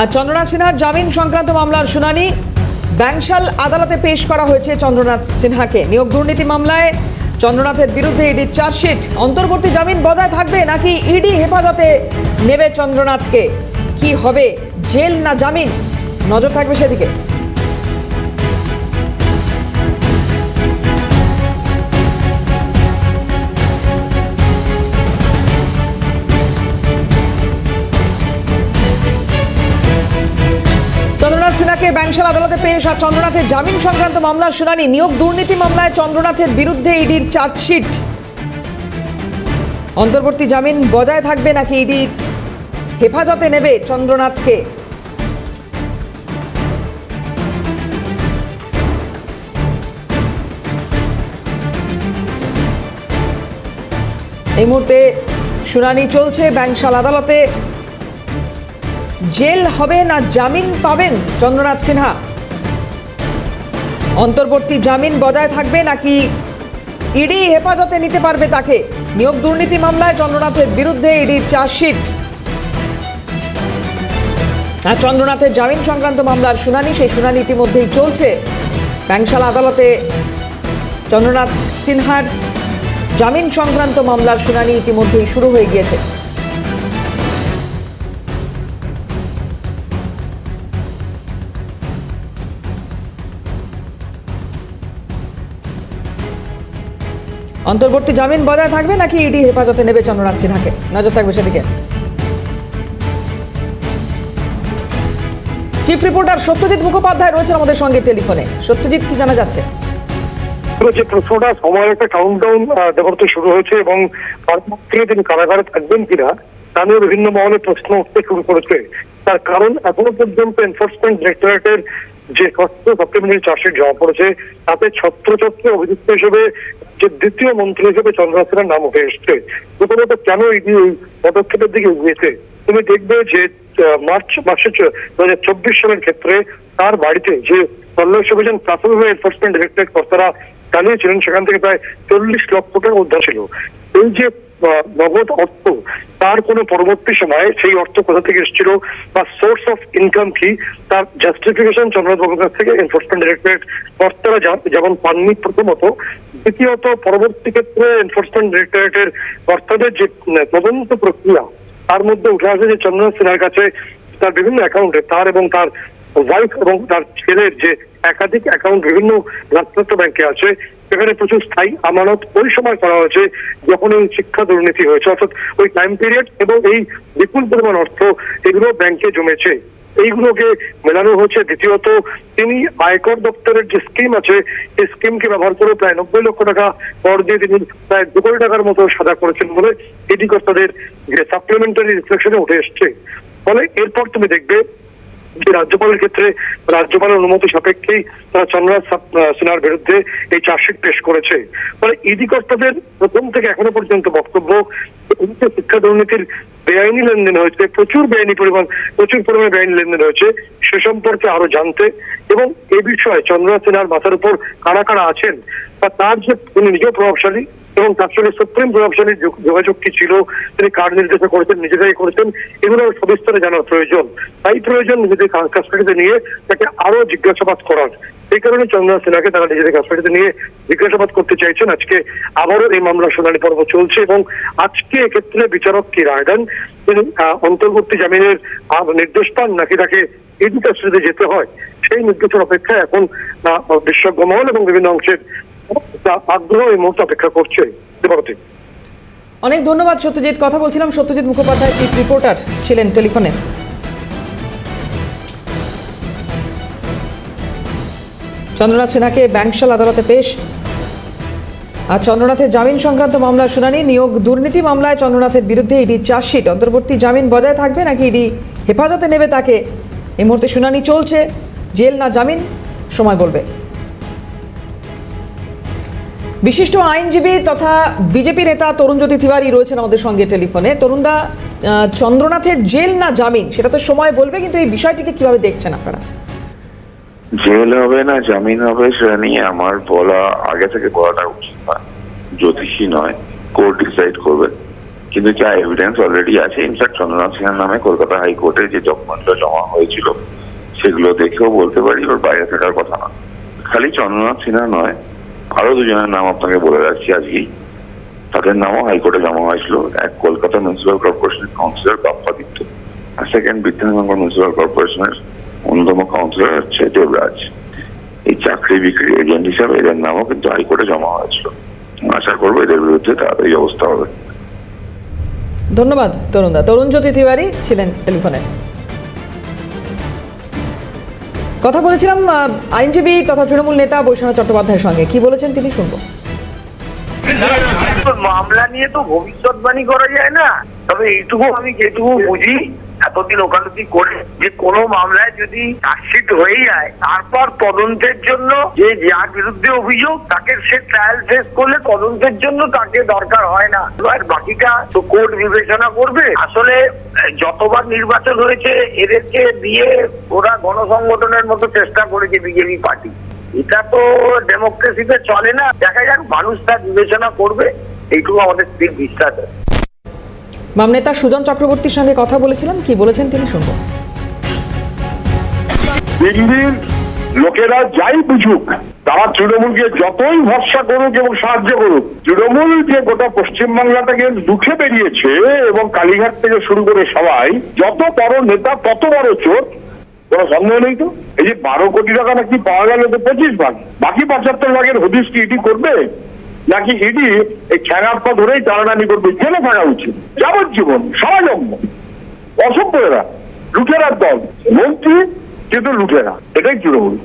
আর চন্দ্রনাথ সিনহার জামিন সংক্রান্ত মামলার শুনানি ব্যাংশাল আদালতে পেশ করা হয়েছে চন্দ্রনাথ সিনহাকে। নিয়োগ দুর্নীতি মামলায় চন্দ্রনাথের বিরুদ্ধে ইডি চার্জশিট। অন্তর্বর্তী জামিন বজায় থাকবে নাকি ইডি হেফাজতে নেবে চন্দ্রনাথকে? কি হবে? জেল না জামিন? নজর থাকবে সেদিকে। চন্দ্রনাথ ব্যাংশাল আদালতে পেশ আর চন্দ্রনাথের জামিন সংক্রান্ত মামলার শুনানি। নিয়োগ দুর্নীতি মামলায় চন্দ্রনাথের বিরুদ্ধে ইডির চার্জশিট। অন্তর্বর্তী জামিন বজায় থাকবে নাকি ইডি হেফাজতে নেবে চন্দ্রনাথকে? এই মুহূর্তে শুনানি চলছে ব্যাংশাল আদালতে। জেল হবে না জামিন পাবেন চন্দ্রনাথ সিনহা? অন্তর্বর্তী জামিন বজায় থাকবে নাকি ইডি হেফাজতে নিতে পারবে তাকে? নিয়োগ দুর্নীতি মামলায় চন্দ্রনাথের বিরুদ্ধে ইডির চার্জশিট। আর চন্দ্রনাথের জামিন সংক্রান্ত মামলার শুনানি, সেই শুনানি ইতিমধ্যেই চলছে। ব্যাংশাল আদালতে চন্দ্রনাথ সিনহার জামিন সংক্রান্ত মামলার শুনানি ইতিমধ্যেই শুরু হয়ে গিয়েছে। অন্তর্বর্তী জামিন বজায় থাকবে নাকি ইডি হেফাজতে নেবে চন্দ্রনাথ সিনহাকে? নজর থাকবে সেদিকে। চিফ রিপোর্টার সত্যজিৎ মুখোপাধ্যায় রয়েছেন আমাদের সঙ্গে টেলিফোনে। সত্যজিৎ, কি জানা যাচ্ছে? যে প্রশ্নটা সময়ের একটা কাউন্টডাউন দেবর্ত শুরু হয়েছে এবং থেকে তিনি কারাগারে থাকবেন কিনা, তা নিয়ে বিভিন্ন মহলে প্রশ্ন উঠতে শুরু করেছে। তার কারণ এখনও পর্যন্ত এনফোর্সমেন্ট ডিরেক্টরেটের যে কষ্ট সাপ্লিমেন্টারি চার্জশিট জমা পড়েছে তাতে ছত্রছত্রে অভিযুক্ত হিসেবে যে দ্বিতীয় মন্ত্রী হিসেবে চন্দ্রনাথ নাম উঠে এসছে। প্রথমত কেন এই পদক্ষেপের দিকে এগিয়েছে? তুমি দেখবে যে মার্চ মাসে দু হাজার চব্বিশ সালের ক্ষেত্রে তার বাড়িতে যে তল্লাশ অভিযান প্রাথমিকভাবে এনফোর্সমেন্ট ডিরেক্টরেট কর্তারা চালিয়েছিলেন, সেখান থেকে প্রায় চল্লিশ লক্ষ টাকা উদ্ধার ছিল। এই যে নগদ অর্থ, তার কোনো পরবর্তী সময়ে সেই অর্থ কোথা থেকে এসেছিল বা সোর্স অফ ইনকাম কি, তার জাস্টিফিকেশন চন্দ্রনাথ কাছ থেকে এনফোর্সমেন্ট ডিরেক্টরেট কর্তারা যেমন পাননি প্রথমত। দ্বিতীয়ত, পরবর্তী ক্ষেত্রে এনফোর্সমেন্ট ডিরেক্টরেটের কর্তাদের যে তদন্ত প্রক্রিয়া, তার মধ্যে উঠে আসে যে চন্দ্রনাথ সিনহার কাছে তার বিভিন্ন অ্যাকাউন্টে তার এবং তার ওয়াইফ এবং তার ছেলের যে একাধিক অ্যাকাউন্ট বিভিন্ন রাষ্ট্রায়ত্ত ব্যাংকে আছে সেখানে প্রচুর স্থায়ী আমানত ওই সময় করা হয়েছে যখন এই শিক্ষা দুর্নীতি হয়েছে। অর্থাৎ ওই টাইম পিরিয়ড এবং এই বিপুল পরিমাণ অর্থ এগুলো ব্যাংকে জমেছে। এইগুলোকে মেলানো হয়েছে। দ্বিতীয়ত, তিনি আয়কর দপ্তরের যে স্কিম আছে, এই স্কিমকে ব্যবহার করে প্রায় নব্বই লক্ষ টাকা কর দিয়ে তিনি প্রায় দু কোটি টাকার মতো সাজা করেছেন বলে এটি কর্তাদের যে সাপ্লিমেন্টারি রিফ্লেকশনে উঠে এসছে। ফলে এরপর তুমি দেখবে যে রাজ্যপালের ক্ষেত্রে রাজ্যপালের অনুমতি সাপেক্ষেই তারা চন্দ্রনাথ সিনহার বিরুদ্ধে এই চার্জশিট পেশ করেছে। ফলে ইডি কর্তাদের প্রথম থেকে এখনও পর্যন্ত বক্তব্য যে শিক্ষা দুর্নীতির বেআইনি লেনদেন হয়েছে, প্রচুর বেআইনি পরিমাণ, প্রচুর পরিমাণে বেআইনি লেনদেন হয়েছে, সে সম্পর্কে আরও জানতে। এবং এ বিষয়ে চন্দ্রনাথ সিনহার মাথার উপর কারা কারা আছেন, বা তার যে উনি নিজেও প্রভাবশালী, এবং তার সঙ্গে সুপ্রিম প্রভাবশালী যোগ- যোগাযোগ কি ছিল, তিনি কার নির্দেশে করেছেন, নিজেরাই করেছেন, এগুলো সবিস্তারে জানার প্রয়োজন। তাই প্রয়োজন নিজেদের কাস্টাডিতে নিয়ে তাকে আরও জিজ্ঞাসাবাদ করার এই কারণে চন্দ্রনাথ সিনহাকে তারা নিজেদের কাস্টাডিতে নিয়ে জিজ্ঞাসাবাদ করতে চাইছেন। আজকে আবারও এই মামলার শুনানি পর্ব চলছে এবং আজকে এক্ষেত্রে বিচারক কি রায় তিনি অন্তর্বর্তী জামিনের নির্দেশ পান নাকি তাকে ইডি কাস্টাডিতে যেতে হয়? সেই নির্দেশের অপেক্ষায় এখন আহ, বিশেষজ্ঞ মহল এবং বিভিন্ন অংশের আগ্রহ এই মুহূর্তে অপেক্ষা করছে। দেবারতী অনেক ধন্যবাদ সত্যজিৎ। কথা বলছিলাম সত্যজিৎ মুখোপাধ্যায় চিফ রিপোর্টার ছিলেন টেলিফোনে। চন্দ্রনাথ সিনহাকে ব্যাংশাল আদালতে পেশ। আর চন্দ্রনাথের জামিন সংক্রান্ত মামলার শুনানি, নিয়োগ দুর্নীতি মামলায় চন্দ্রনাথের বিরুদ্ধে ইডির চার্জশিট। অন্তর্বর্তী জামিন বজায় থাকবে নাকি ইডি হেফাজতে নেবে তাকে? এই মুহূর্তে শুনানি চলছে। জেল না জামিন, সময় বলবে। বিশিষ্ট আইনজীবী তথা বিজেপি নেতা তরুণজ্যোতি তিওয়ারি রয়েছেন আমাদের সঙ্গে টেলিফোনে। তরুণদা চন্দ্রনাথের জেল না জামিন, সেটা তো সময় বলবে, কিন্তু এই বিষয়টিকে কীভাবে দেখছেন আপনারা? জেল হবে না জামিন হবে সেটা নিয়ে আমার বলা আগে থেকে বলাটা উচিত না। জ্যোতিষী নয়, কোর্ট ডিসাইড করবে। কিন্তু যা এভিডেন্স অলরেডি আছে ইনফ্যাক্ট চন্দ্রনাথ সিনহার নামে কলকাতা হাইকোর্টে যে ডকুমেন্টটা জমা হয়েছিল, সেগুলো দেখেও বলতে পারি, ওর বাইরে থাকার কথা না। খালি চন্দ্রনাথ সিনহা নয় আরও দুজনের নাম আপনাকে বলে রাখছি আজকেই। তাদের নামও হাইকোর্টে জমা হয়েছিল, এক কলকাতা মিউনিসিপ্যাল কর্পোরেশনের কাউন্সিলর বাপ্পাদিত্য আর সেকেন্ড বিধাননগর মিউনিসিপ্যাল কর্পোরেশনের অন্যতম কাউন্সিলর হচ্ছে দেবরাজ। এই চাকরি বিক্রি এজেন্ট হিসাবে এদের নামও কিন্তু হাইকোর্টে জমা হয়েছিল। আশা করব এদের বিরুদ্ধে তাড়াতাড়ি অবস্থা হবে। ধন্যবাদ তরুণদা তরুণ জ্যোতি তিওয়ারি ছিলেন টেলিফোনে। কথা বলেছিলাম আইনজীবী তথা তৃণমূল নেতা বৈষ্ণব চট্টোপাধ্যায়ের সঙ্গে। কি বলেছেন তিনি শুনব। মামলা নিয়ে তো ভবিষ্যৎবাণী করা যায় না। তবে এইটুকু আমি যেটুকু বুঝি এতদিন ওকালতি করে যে কোনো মামলায় যদি চার্জশিট হয়ে যায়, তারপর তদন্তের জন্য যে যার বিরুদ্ধে অভিযোগ, তাকে সে ট্রায়াল ফেস করলে তদন্তের জন্য তাকে দরকার হয় না। আর বাকিটা তো কোর্ট বিবেচনা করবে। আসলে যতবার নির্বাচন হয়েছে, এদেরকে দিয়ে ওরা গণসংগঠনের মতো চেষ্টা করেছে বিজেপি পার্টি। এটা তো ডেমোক্রেসিতে চলে না। দেখা যাক, মানুষ তা বিবেচনা করবে। এইটুকু আমাদের স্থির বিশ্বাস আছে। বাম নেতা সুজন চক্রবর্তীর সঙ্গে কথা বলেছিলাম কি বলেছেন তিনি শুনব। দিল্লির লোকেরা যাই বুঝুক, তারা তৃণমূলকে যতই ভরসা করুক এবং সাহায্য করুক, তৃণমূল যে গোটা পশ্চিমবাংলাটাকে দুঃখে বেরিয়েছে এবং কালীঘাট থেকে শুরু করে সবাই, যত বড় নেতা, তত বড় চোর, কোনো সন্দেহ নেই তো? এই যে বারো কোটি টাকা নাকি পাওয়া গেল তো পঁচিশ ভাগ, বাকি পঁচাত্তর ভাগের হদিস কি এটি করবে? নাকি ইডি এই খেলার পা ধরেই টানাটানি করবে? জেলে থাকা উচিত। যাবজ্জীবন স্বাভঙ্গ অসভ্য এরা লুটেরার দল। মন্ত্রী কিন্তু লুটেরা। এটাই তৃণমূল।